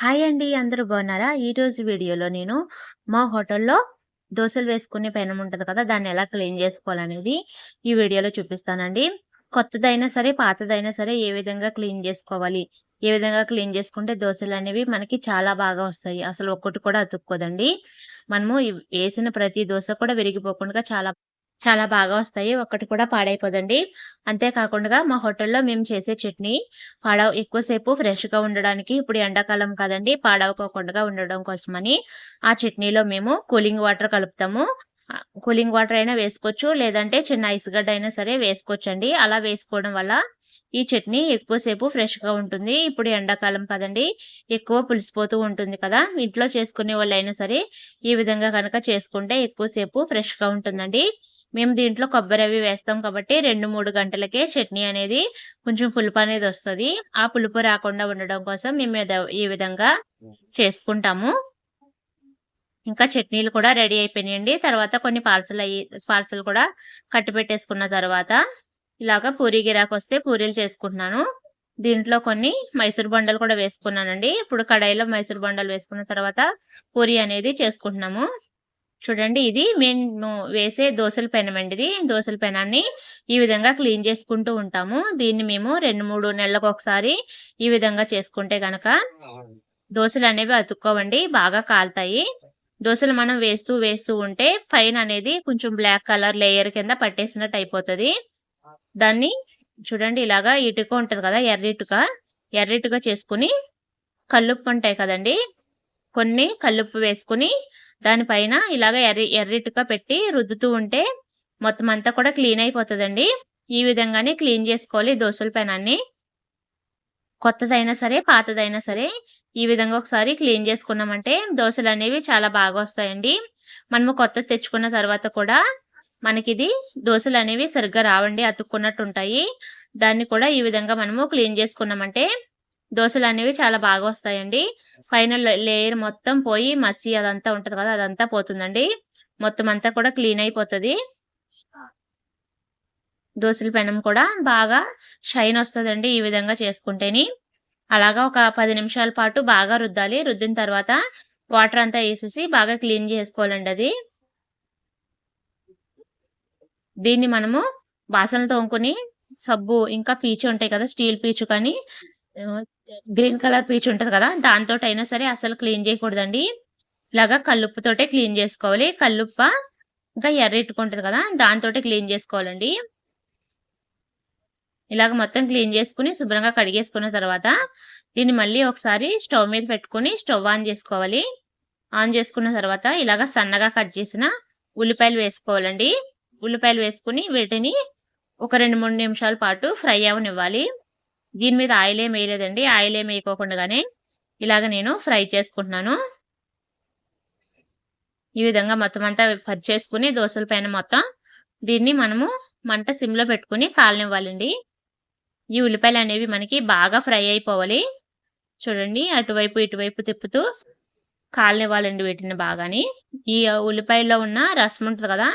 Hi అండి అందరూ బాగున్నారా? ఈరోజు వీడియోలో నేను మా హోటల్లో దోశలు వేసుకునే పెనం ఉంటుంది కదా దాన్ని ఎలా క్లీన్ చేసుకోవాలనేది ఈ వీడియోలో చూపిస్తానండి. కొత్తదైనా సరే పాతదైనా సరే ఏ విధంగా క్లీన్ చేసుకోవాలి? ఏ విధంగా క్లీన్ చేసుకుంటే దోశలు అనేవి మనకి చాలా బాగా వస్తాయి? అసలు ఒక్కటి కూడా అతుక్కోదండి. మనము వేసిన ప్రతి దోశ కూడా విరిగిపోకుండా చాలా చాలా బాగా వస్తాయి. ఒక్కటి కూడా పాడైపోదండి. అంతేకాకుండా మా హోటల్లో మేము చేసే చట్నీ పాడవ ఎక్కువసేపు ఫ్రెష్గా ఉండడానికి ఇప్పుడు ఎండాకాలం కాదండి పాడవకోకుండా ఉండడం కోసమని ఆ చట్నీలో మేము కూలింగ్ వాటర్ కలుపుతాము. కూలింగ్ వాటర్ అయినా వేసుకోవచ్చు లేదంటే చిన్న ఐస్ గడ్డ అయినా సరే వేసుకోవచ్చండి. అలా వేసుకోవడం వల్ల ఈ చట్నీ ఎక్కువసేపు ఫ్రెష్గా ఉంటుంది. ఇప్పుడు ఎండాకాలం కదండి ఎక్కువ పులిసిపోతూ ఉంటుంది కదా. ఇంట్లో చేసుకునే వాళ్ళు అయినా సరే ఈ విధంగా కనుక చేసుకుంటే ఎక్కువసేపు ఫ్రెష్గా ఉంటుందండి. మేము దీంట్లో కొబ్బరి అవి వేస్తాం కాబట్టి రెండు మూడు గంటలకే చట్నీ అనేది కొంచెం పులుపు అనేది వస్తుంది. ఆ పులుపు రాకుండా ఉండడం కోసం మేము ఈ విధంగా చేసుకుంటాము. ఇంకా చట్నీలు కూడా రెడీ అయిపోయినాయండి. తర్వాత కొన్ని పార్సల్ అయ్యి పార్సల్ కూడా కట్టి పెట్టేసుకున్న తర్వాత ఇలాగా పూరీ గిరాకు వస్తే పూరీలు చేసుకుంటున్నాను. దీంట్లో కొన్ని మైసూర్ బండలు కూడా వేసుకున్నానండి. ఇప్పుడు కడాయిలో మైసూర్ బండలు వేసుకున్న తర్వాత పూరి అనేది చేసుకుంటున్నాము. చూడండి ఇది మేము వేసే దోశల పెనం అండి ఇది. దోశల పెనాన్ని ఈ విధంగా క్లీన్ చేసుకుంటూ ఉంటాము. దీన్ని మేము రెండు మూడు నెలలకు ఒకసారి ఈ విధంగా చేసుకుంటే గనక దోశలు అనేవి అతుక్కోవండి బాగా కాలుతాయి. దోశలు మనం వేస్తూ వేస్తూ ఉంటే పైన అనేది కొంచెం బ్లాక్ కలర్ లేయర్ కింద పట్టేసినట్టు అయిపోతుంది. దాన్ని చూడండి ఇలాగా ఇటుక ఉంటుంది కదా ఎర్రిటుక. ఎర్రిటుక చేసుకుని కల్లుప్పు ఉంటాయి కదండి కొన్ని కల్లుప్పు వేసుకుని దానిపైన ఇలాగ ఎర్రి ఎర్రిటుక పెట్టి రుద్దుతూ ఉంటే మొత్తం అంతా కూడా క్లీన్ అయిపోతుందండి. ఈ విధంగానే క్లీన్ చేసుకోవాలి దోశల పెనాన్ని. కొత్తదైనా సరే పాతదైనా సరే ఈ విధంగా ఒకసారి క్లీన్ చేసుకున్నామంటే దోశలు అనేవి చాలా బాగా వస్తాయండి. మనము కొత్త తెచ్చుకున్న తర్వాత కూడా మనకిది దోశలు అనేవి సరిగ్గా రావండి అతుక్కున్నట్టు ఉంటాయి. దాన్ని కూడా ఈ విధంగా మనము క్లీన్ చేసుకున్నామంటే దోశలు అనేవి చాలా బాగా వస్తాయండి. ఫైనల్ లేయర్ మొత్తం పోయి మసి అదంతా ఉంటది కదా అదంతా పోతుందండి. మొత్తం అంతా కూడా క్లీన్ అయిపోతుంది. దోశల పెనం కూడా బాగా షైన్ వస్తుందండి ఈ విధంగా చేసుకుంటేని. అలాగా ఒక పది నిమిషాల పాటు బాగా రుద్దాలి. రుద్దిన తర్వాత వాటర్ అంతా వేసేసి బాగా క్లీన్ చేసుకోవాలండి అది. దీన్ని మనము బాసనలు తోముకొని సబ్బు ఇంకా పీచు ఉంటాయి కదా స్టీల్ పీచు కానీ గ్రీన్ కలర్ పీచ్ ఉంటుంది కదా దాంతో అయినా సరే అసలు క్లీన్ చేయకూడదండి. ఇలాగా కల్లుప్పుతోటే క్లీన్ చేసుకోవాలి. కల్లుప్ప ఇంకా ఎర్రెట్టుకుంటుంది కదా దాంతో క్లీన్ చేసుకోవాలండి. ఇలాగ మొత్తం క్లీన్ చేసుకుని శుభ్రంగా కడిగేసుకున్న తర్వాత దీన్ని మళ్ళీ ఒకసారి స్టవ్ మీద పెట్టుకుని స్టవ్ ఆన్ చేసుకోవాలి. ఆన్ చేసుకున్న తర్వాత ఇలాగ సన్నగా కట్ చేసిన ఉల్లిపాయలు వేసుకోవాలండి. ఉల్లిపాయలు వేసుకుని వీటిని ఒక రెండు మూడు నిమిషాల పాటు ఫ్రై అవనివ్వాలి. దీని మీద ఆయిల్ ఏం వేయలేదండి. ఆయిల్ ఏం వేయకోకుండానే ఇలాగ నేను ఫ్రై చేసుకుంటున్నాను. ఈ విధంగా మొత్తం అంతా పరిచేసుకుని చేసుకుని దోశల పైన మొత్తం దీన్ని మనము మంట సిమ్లో పెట్టుకుని కాలనివ్వాలండి. ఈ ఉల్లిపాయలు అనేవి మనకి బాగా ఫ్రై అయిపోవాలి. చూడండి అటువైపు ఇటువైపు తిప్పుతూ కాలనివ్వాలండి వీటిని బాగాని. ఈ ఉల్లిపాయల్లో ఉన్న రసం ఉంటుంది కదా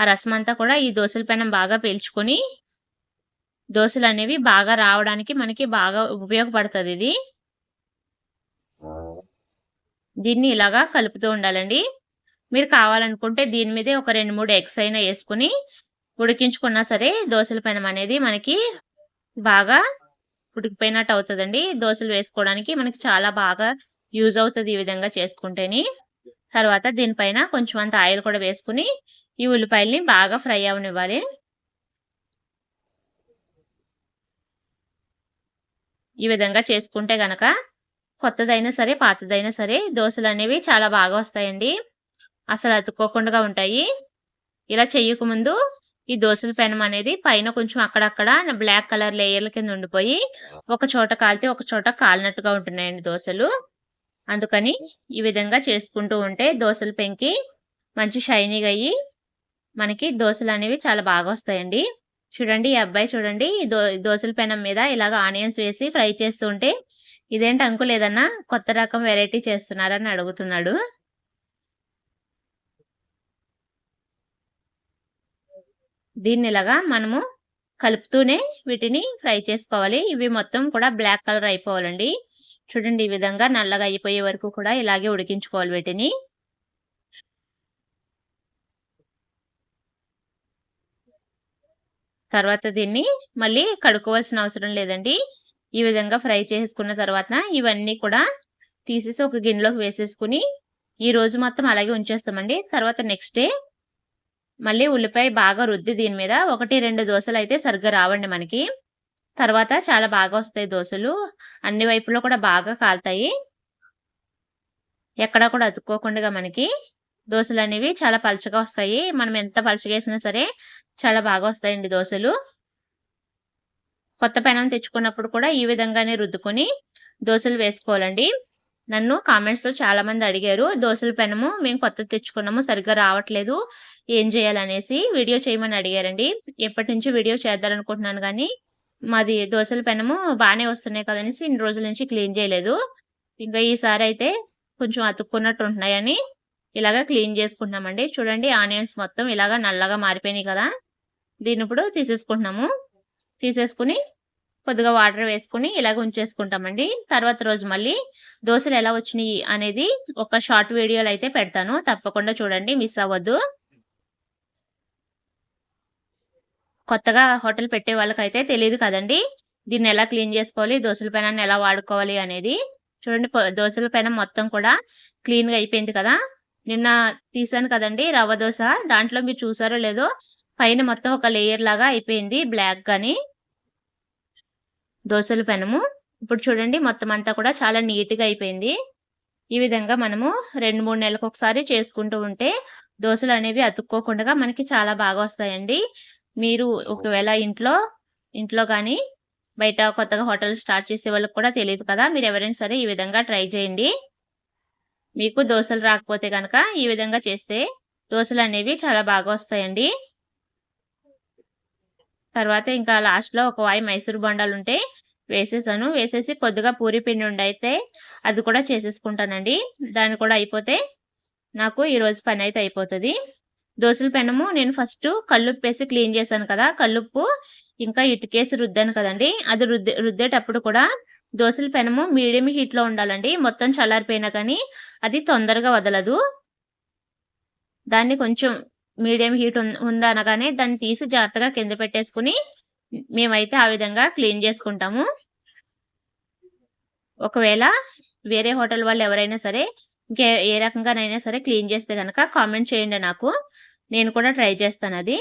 ఆ రసం అంతా కూడా ఈ దోశల పైన బాగా పీల్చుకొని దోశలు అనేవి బాగా రావడానికి మనకి బాగా ఉపయోగపడుతుంది ఇది. దీన్ని ఇలాగా కలుపుతూ ఉండాలండి. మీరు కావాలనుకుంటే దీని మీదే ఒక రెండు మూడు ఎగ్స్ అయినా వేసుకుని ఉడికించుకున్నా సరే దోశల పైన అనేది మనకి బాగా ఉడికిపోయినట్టు అవుతుందండి. దోశలు వేసుకోవడానికి మనకి చాలా బాగా యూజ్ అవుతుంది ఈ విధంగా చేసుకుంటేని. తర్వాత దీనిపైన కొంచెం అంత ఆయిల్ కూడా వేసుకుని ఈ ఉల్లిపాయల్ని బాగా ఫ్రై అవనివ్వాలి. ఈ విధంగా చేసుకుంటే గనక కొత్తదైనా సరే పాతదైనా సరే దోశలు అనేవి చాలా బాగా వస్తాయండి. అసలు అతుక్కోకుండా ఉంటాయి. ఇలా చెయ్యకముందు ఈ దోశల పెనం అనేది పైన కొంచెం అక్కడక్కడ బ్లాక్ కలర్ లేయర్ల కింద ఉండిపోయి ఒక చోట కాలితే ఒక చోట కాలినట్టుగా ఉంటున్నాయండి దోశలు. అందుకని ఈ విధంగా చేసుకుంటూ ఉంటే దోశలు పెంకి మంచి షైనీగా అయ్యి మనకి దోశలు అనేవి చాలా బాగా వస్తాయండి. చూడండి ఈ అబ్బాయి చూడండి దో దోశల పెనం మీద ఇలాగ ఆనియన్స్ వేసి ఫ్రై చేస్తుంటే ఇదేంటి అంకుల్ లేదన్నా కొత్త రకం వెరైటీ చేస్తున్నారని అడుగుతున్నాడు. దీన్ని ఇలాగా మనము కలుపుతూనే వీటిని ఫ్రై చేసుకోవాలి. ఇవి మొత్తం కూడా బ్లాక్ కలర్ అయిపోవాలండి. చూడండి ఈ విధంగా నల్లగా అయిపోయే వరకు కూడా ఇలాగే ఉడికించుకోవాలి వీటిని. తర్వాత దీన్ని మళ్ళీ కడుక్కోవాల్సిన అవసరం లేదండి. ఈ విధంగా ఫ్రై చేసుకున్న తర్వాత ఇవన్నీ కూడా తీసేసి ఒక గిన్నెలోకి వేసేసుకుని ఈ రోజు మొత్తం అలాగే ఉంచేస్తామండి. తర్వాత నెక్స్ట్ డే మళ్ళీ ఉల్లిపాయ బాగా రుద్ది దీని మీద ఒకటి రెండు దోశలు అయితే సరిగ్గా రావండి మనకి. తర్వాత చాలా బాగా వస్తాయి దోశలు. అన్ని వైపులో కూడా బాగా కాలుతాయి. ఎక్కడా కూడా అతుక్కోకుండా మనకి దోశలు అనేవి చాలా పలచగా వస్తాయి. మనం ఎంత పలచగా వేసినా సరే చాలా బాగా వస్తాయండి దోశలు. కొత్త పెనం తెచ్చుకున్నప్పుడు కూడా ఈ విధంగానే రుద్దుకొని దోశలు వేసుకోవాలండి. నన్ను కామెంట్స్లో చాలామంది అడిగారు దోశల పెనము మేము కొత్త తెచ్చుకున్నాము సరిగ్గా రావట్లేదు ఏం చేయాలనేసి? వీడియో చేయమని అడిగారండి. ఎప్పటి నుంచి వీడియో చేద్దారనుకుంటున్నాను కానీ మాది దోశల పెనము బాగానే వస్తున్నాయి కదనేసి ఇన్ని రోజుల నుంచి క్లీన్ చేయలేదు. ఇంకా ఈసారి అయితే కొంచెం అతుక్కున్నట్టు ఉంటున్నాయని ఇలాగా క్లీన్ చేసుకుంటున్నామండి. చూడండి ఆనియన్స్ మొత్తం ఇలాగా నల్లగా మారిపోయినాయి కదా. దీన్ని ఇప్పుడు తీసేసుకుంటున్నాము. తీసేసుకుని కొద్దిగా వాటర్ వేసుకుని ఇలాగ ఉంచేసుకుంటామండి. తర్వాత రోజు మళ్ళీ దోశలు ఎలా వచ్చినాయి అనేది ఒక షార్ట్ వీడియోలు అయితే పెడతాను. తప్పకుండా చూడండి మిస్ అవ్వద్దు. కొత్తగా హోటల్ పెట్టే వాళ్ళకైతే తెలియదు కదండి. దీన్ని ఎలా క్లీన్ చేసుకోవాలి దోశల పెనాన్ని ఎలా వాడుకోవాలి అనేది. చూడండి దోశల పెనం మొత్తం కూడా క్లీన్గా అయిపోయింది కదా. నిన్న తీసాను కదండి రవ్వ దోశ. దాంట్లో మీరు చూసారో లేదో పైన మొత్తం ఒక లేయర్ లాగా అయిపోయింది బ్లాక్ కానీ దోశల పెనము. ఇప్పుడు చూడండి మొత్తం అంతా కూడా చాలా నీట్గా అయిపోయింది. ఈ విధంగా మనము రెండు మూడు నెలలకు ఒకసారి చేసుకుంటూ ఉంటే దోశలు అనేవి అతుక్కోకుండా మనకి చాలా బాగా వస్తాయండి. మీరు ఒకవేళ ఇంట్లో ఇంట్లో కానీ బయట కొత్తగా హోటల్ స్టార్ట్ చేసే వాళ్ళకి కూడా తెలియదు కదా మీరు ఎవరైనా సరే ఈ విధంగా ట్రై చేయండి. మీకు దోశలు రాకపోతే కనుక ఈ విధంగా చేస్తే దోశలు అనేవి చాలా బాగా వస్తాయండి. తర్వాత ఇంకా లాస్ట్లో ఒక వాయి మైసూర్ బొండాలు ఉంటే వేసేసాను. వేసేసి కొద్దిగా పూరి పిండి ఉండైతే అది కూడా చేసేసుకుంటానండి. దాన్ని కూడా అయిపోతే నాకు ఈరోజు పని అయితే అయిపోతుంది. దోశల పెనము నేను ఫస్ట్ కల్లుప్పు వేసి క్లీన్ చేశాను కదా కల్లుప్పు ఇంకా ఇటుకేసి రుద్దాను కదండి. అది రుద్దే రుద్దేటప్పుడు కూడా దోశల పెనము మీడియం హీట్లో ఉండాలండి. మొత్తం చల్లారిపోయినా కానీ అది తొందరగా వదలదు. దాన్ని కొంచెం మీడియం హీట్ ఉందనగానే దాన్ని తీసి జాగ్రత్తగా కింద పెట్టేసుకుని మేమైతే ఆ విధంగా క్లీన్ చేసుకుంటాము. ఒకవేళ వేరే హోటల్ వాళ్ళు ఎవరైనా సరే ఇంకే ఏ రకంగానైనా సరే క్లీన్ చేస్తే కనుక కామెంట్ చేయండి నాకు. నేను కూడా ట్రై చేస్తాను అది.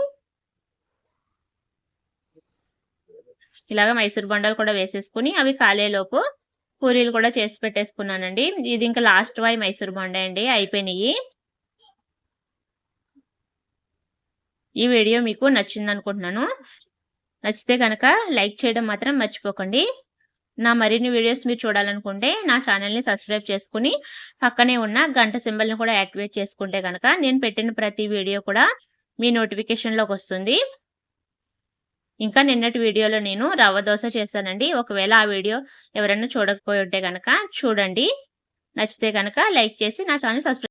ఇలాగ మైసూర్ బండలు కూడా వేసేసుకుని అవి కాలేలోపు పూరీలు కూడా చేసి పెట్టేసుకున్నానండి. ఇది ఇంకా లాస్ట్ వై మైసూర్ బొండ అండి అయిపోయినాయి. ఈ వీడియో మీకు నచ్చింది అనుకుంటున్నాను నచ్చితే కనుక లైక్ చేయడం మాత్రం మర్చిపోకండి. నా మరిన్ని వీడియోస్ మీరు చూడాలనుకుంటే నా ఛానల్ని సబ్స్క్రైబ్ చేసుకుని పక్కనే ఉన్న గంట సింబల్ని కూడా యాక్టివేట్ చేసుకుంటే కనుక నేను పెట్టిన ప్రతి వీడియో కూడా మీ నోటిఫికేషన్లోకి వస్తుంది. ఇంకా నిన్నటి వీడియోలో నేను రవ్వ దోశ చేశానండి. ఒకవేళ ఆ వీడియో ఎవరైనా చూడకపోయి ఉంటే కనుక చూడండి. నచ్చితే కనుక లైక్ చేసి నా ఛానల్ సబ్స్క్రైబ్